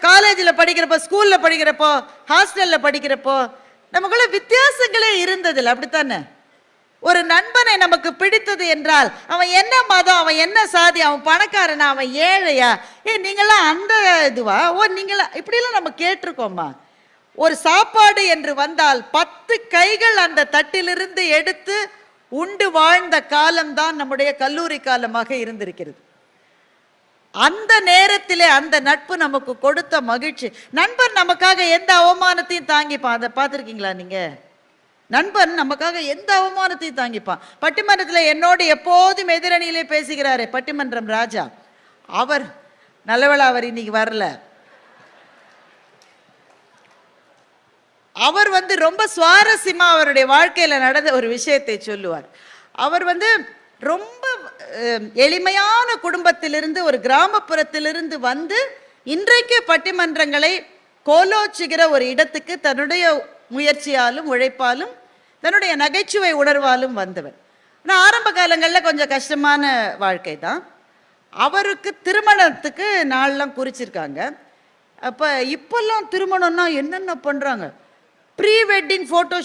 காலேஜில் படிக்கிறப்போ ஸ்கூலில் படிக்கிறப்போ ஹாஸ்டலில் படிக்கிறப்போ நமக்குள்ள வித்தியாசங்களே இருந்ததில்ல. அப்படித்தானே? ஒரு நண்பனை நமக்கு பிடித்தது என்றால் அவன் என்ன மதம் அவன் என்ன சாதி அவன் பணக்காரனா அவன் ஏழையா? ஏ நீங்களாம் அந்த இதுவா? ஓ நீங்களா? இப்படிலாம் நம்ம கேட்டிருக்கோமா ஒரு சாப்பாடு என்று வந்தால் பத்து கைகள் அந்த தட்டிலிருந்து எடுத்து உண்டு வாழ்ந்த காலம்தான் நம்முடைய கல்லூரி காலமாக இருந்திருக்கிறது. அந்த நேரத்திலே அந்த நட்பு நமக்கு கொடுத்த மகிழ்ச்சி. நண்பன் நமக்காக எந்த அவமானத்தையும் தாங்கிப்பான். அதை பார்த்துருக்கீங்களா நீங்கள் நண்பன் நமக்காக எந்த அவமானத்தையும் தாங்கிப்பான். பட்டிமன்றத்தில் என்னோடு எப்போதும் எதிரணியிலே பேசுகிறாரு பட்டிமன்றம் ராஜா. அவர் நல்லவேளை அவர் இன்னைக்கு வரல. அவர் வந்து ரொம்ப சுவாரஸ்யமா அவருடைய வாழ்க்கையில நடந்த ஒரு விஷயத்தை சொல்லுவார். அவர் வந்து ரொம்ப எளிமையான குடும்பத்திலிருந்து ஒரு கிராமப்புறத்திலிருந்து வந்து இன்றைக்கு பட்டிமன்றங்களை கோலோச்சுகிற ஒரு இடத்துக்கு தன்னுடைய முயற்சியாலும் உழைப்பாலும் தன்னுடைய நகைச்சுவை உணர்வாலும் வந்தவர் ஆனால் ஆரம்ப காலங்களில் கொஞ்சம் கஷ்டமான வாழ்க்கை தான். அவருக்கு திருமணத்துக்கு நாள்லாம் குறிச்சிருக்காங்க. அப்போ இப்போல்லாம் திருமணம்னா என்னென்ன பண்ணுறாங்க ப்ரீ வெட்டிங் ஃபோட்டோ